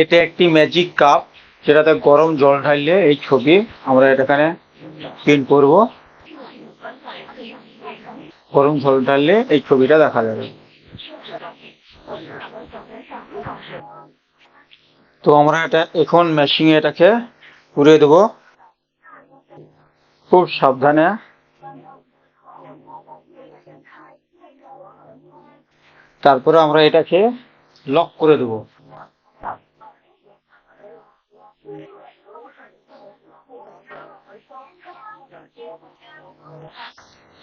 এটা একটি magic cup যেটাতে গরম জল ঢাললে এই ছবি আমরা এখানে প্রিন্ট করব। গরম জল ঢাললে এই ছবিটা দেখা যাবে। তো আমরা এটা এখন মেশিনে এটাকে পুড়ে দেব। খুব সাবধানে। তারপরে আমরা এটাকে লক করে দেবো।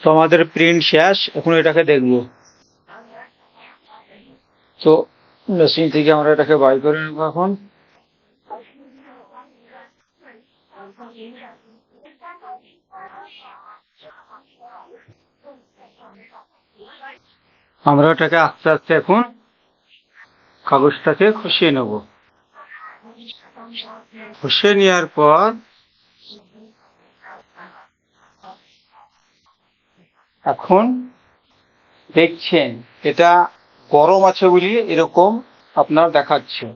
তো আমাদের প্রিন্ট শেষ এখন এটাকে দেখব। তো মেশিন থেকে আমরা এটাকে বাই করে নেব এখন। আমরা এটাকে আস্তে আস্তে এখন কাগজটাকে খুশিয়ে নেব। খুশিয়ে নেওয়ার পর এখন দেখছেন, এটা গরম আছে বলে এরকম আপনার দেখাচ্ছে।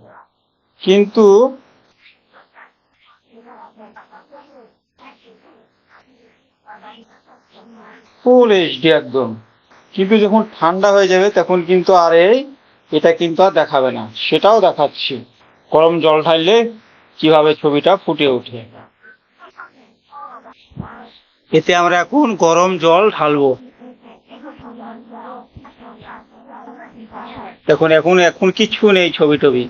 কিন্তু ফুল এইচডি একদম। কিন্তু যখন ঠান্ডা হয়ে যাবে, তখন কিন্তু আর এই, এটা কিন্তু আর দেখাবে না। সেটাও দেখাচ্ছি। গরম জল ঢাললে কীভাবে ছবিটা ফুটে ওঠে। এতে আমরা এখন গরম জল ঢালবো। দেখুন, এখন এখন কিছু নেই ছবি টবি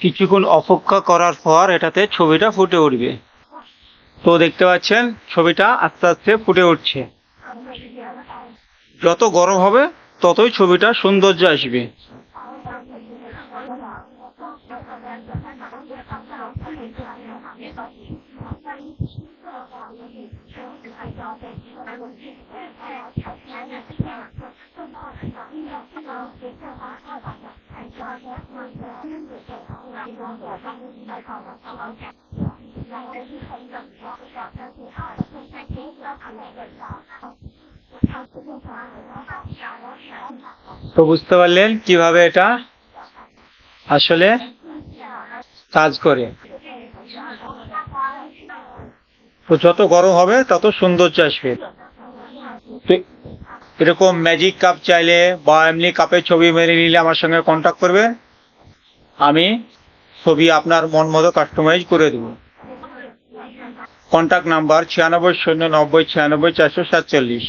কিছুক্ষণ অপেক্ষা করার পর এটাতে ছবিটা ফুটে উঠবে। তো দেখতে পাচ্ছেন, ছবিটা আস্তে আস্তে ফুটে উঠছে। যত গরম হবে, ততই ছবিটা সৌন্দর্য আসবে। তো বুঝতে পারলেন কীভাবে এটা আসলে কাজ করে। তো যত গরম হবে, তত সৌন্দর্য আসবে। এরকম ম্যাজিক কাপ চাইলে বা এমনি কাপের ছবি মেরে নিলে আমার সঙ্গে কন্ট্যাক্ট করবে। আমি ছবি আপনার মন মতো কাস্টমাইজ করে দেব। কন্ট্যাক্ট নাম্বার ছিয়ানব্বই শূন্য নব্বই ছিয়ানব্বই চারশো সাতচল্লিশ।